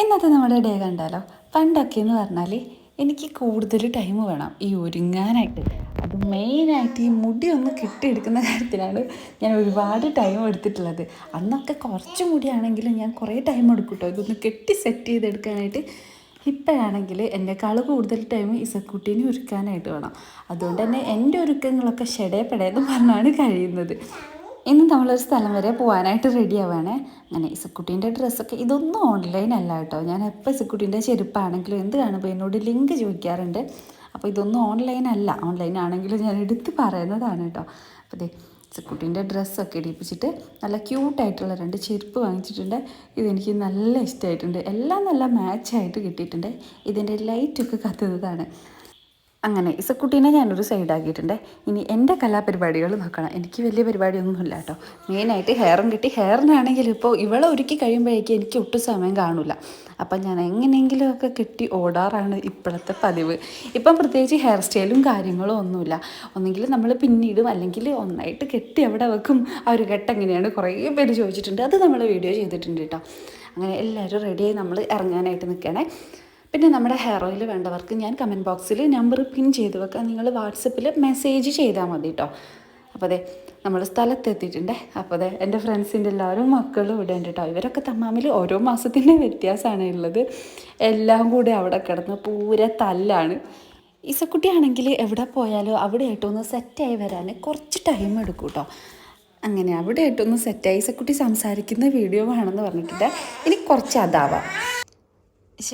ഇന്നത്തെ നമ്മുടെ ഡേ കണ്ടാലോ പണ്ടൊക്കെ എന്ന് പറഞ്ഞാൽ എനിക്ക് കൂടുതൽ ടൈം വേണം ഈ ഒരുങ്ങാനായിട്ട്. അത് മെയിനായിട്ട് ഈ മുടി ഒന്ന് കെട്ടിയെടുക്കുന്ന കാര്യത്തിലാണ് ഞാൻ ഒരുപാട് ടൈം എടുത്തിട്ടുള്ളത്. അന്നൊക്കെ കുറച്ച് മുടിയാണെങ്കിലും ഞാൻ കുറേ ടൈം എടുക്കും കേട്ടോ ഇതൊന്ന് കെട്ടി സെറ്റ് ചെയ്തെടുക്കാനായിട്ട് ഇപ്പോഴാണെങ്കിൽ എന്നെക്കാൾ കൂടുതൽ ടൈം ഇസക്കുട്ടീനെ ഒരുക്കാനായിട്ട് വേണം. അതുകൊണ്ട് തന്നെ എന്റെ ഒരുക്കങ്ങളൊക്കെ ഷെടേപ്പെടേന്ന് പറഞ്ഞാണ് കഴിയുന്നത്. ഇന്ന് നമ്മളൊരു സ്ഥലം വരെ പോകാനായിട്ട് റെഡി ആവുകയാണേ അങ്ങനെ ഇസക്കുട്ടീന്റെ ഡ്രസ്സൊക്കെ ഇതൊന്നും ഓൺലൈൻ അല്ല കേട്ടോ. ഞാൻ എപ്പോൾ ഇസക്കുട്ടീന്റെ ചെരുപ്പാണെങ്കിലും എന്ത് കാണുമ്പോൾ എന്നോട് ലിങ്ക് ചോദിക്കാറുണ്ട്. അപ്പോൾ ഇതൊന്നും ഓൺലൈൻ ആണെങ്കിലും ഞാൻ എടുത്ത് പറയുന്നതാണ് കേട്ടോ. അപ്പോൾ ദേ ഇസക്കുട്ടീന്റെ ഡ്രസ്സൊക്കെ ഇടിപ്പിച്ചിട്ട് നല്ല ക്യൂട്ടായിട്ടുള്ള രണ്ട് ചെരുപ്പ് വാങ്ങിച്ചിട്ടുണ്ട്. ഇതെനിക്ക് നല്ല ഇഷ്ടമായിട്ടുണ്ട് എല്ലാം നല്ല മാച്ചായിട്ട് കിട്ടിയിട്ടുണ്ട്. ഇതിന്റെ ലൈറ്റൊക്കെ കത്തുന്നതാണ് അങ്ങനെ ഇസക്കുട്ടീനെ ഞാനൊരു സൈഡാക്കിയിട്ടുണ്ട് ഇനി എന്റെ കലാപരിപാടികൾ നോക്കണം. എനിക്ക് വലിയ പരിപാടിയൊന്നുമില്ല കേട്ടോ. മെയിനായിട്ട് ഹെയറും കിട്ടി. ഹെയറിനാണെങ്കിൽ ഇപ്പോൾ ഇവളെ ഒരുക്കി കഴിയുമ്പോഴേക്കും എനിക്ക് ഒട്ടും സമയം കാണില്ല അപ്പം ഞാൻ എങ്ങനെയെങ്കിലുമൊക്കെ കെട്ടി ഓടാറാണ് ഇപ്പോഴത്തെ പതിവ്. ഇപ്പം പ്രത്യേകിച്ച് ഹെയർ സ്റ്റൈലും കാര്യങ്ങളും ഒന്നുമില്ല. ഒന്നെങ്കിൽ നമ്മൾ പിന്നീടും അല്ലെങ്കിൽ ഒന്നായിട്ട് കെട്ടി അവിടെ വെക്കും. ആ ഒരു കെട്ട് എങ്ങനെയാണ്? കുറേ പേര് ചോദിച്ചിട്ടുണ്ട്. അത് നമ്മൾ വീഡിയോ ചെയ്തിട്ടുണ്ട് കേട്ടോ. അങ്ങനെ എല്ലാവരും റെഡിയായി നമ്മൾ ഇറങ്ങാനായിട്ട് നിൽക്കണേ. പിന്നെ നമ്മുടെ ഹെയർ ഓയിൽ വേണ്ടവർക്ക് ഞാൻ കമന്റ് ബോക്സിൽ നമ്പർ പിൻ ചെയ്ത് വെക്കാം. നിങ്ങൾ വാട്സപ്പിൽ മെസ്സേജ് ചെയ്താൽ മതി കേട്ടോ അപ്പോൾ അതെ നമ്മൾ സ്ഥലത്തെത്തിയിട്ടുണ്ട്. അപ്പോൾ അതെ എന്റെ ഫ്രണ്ട്സിന്റെ എല്ലാവരും മക്കളും ഇവിടെ ഉണ്ട് കേട്ടോ ഇവരൊക്കെ തമ്മാമിൽ ഓരോ മാസത്തിന്റെ വ്യത്യാസമാണ് ഉള്ളത്. എല്ലാം കൂടി അവിടെ കിടന്ന് പൂരെ തല്ലാണ്. ഇസക്കുട്ടിയാണെങ്കിൽ എവിടെ പോയാലോ അവിടെ ആയിട്ടൊന്ന് സെറ്റായി വരാൻ കുറച്ച് ടൈം എടുക്കും കേട്ടോ അങ്ങനെ അവിടെ ആയിട്ടൊന്ന് സെറ്റായി ഇസക്കുട്ടി സംസാരിക്കുന്ന വീഡിയോ വേണമെന്ന് പറഞ്ഞിട്ടുണ്ട്. ഇനി കുറച്ച് അതാവാം.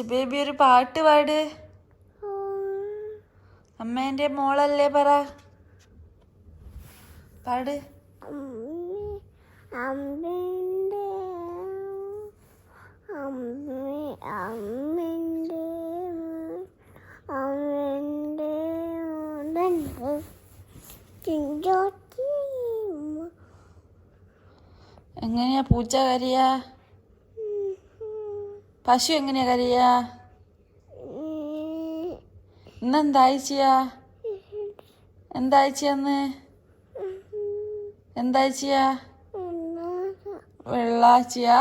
ബേബി ഒരു പാട്ട് പാട്. അമ്മേന്റെ മോളല്ലേ പറ. പാട്. എങ്ങനെയാ പൂച്ച കരിയാ? പശു എങ്ങനെയാ കരിയാ? ഇന്ന് എന്താഴ്ചയാ എന്താഴ്ചയാന്ന് എന്താഴ്ചയാ വെള്ളാഴ്ചയാ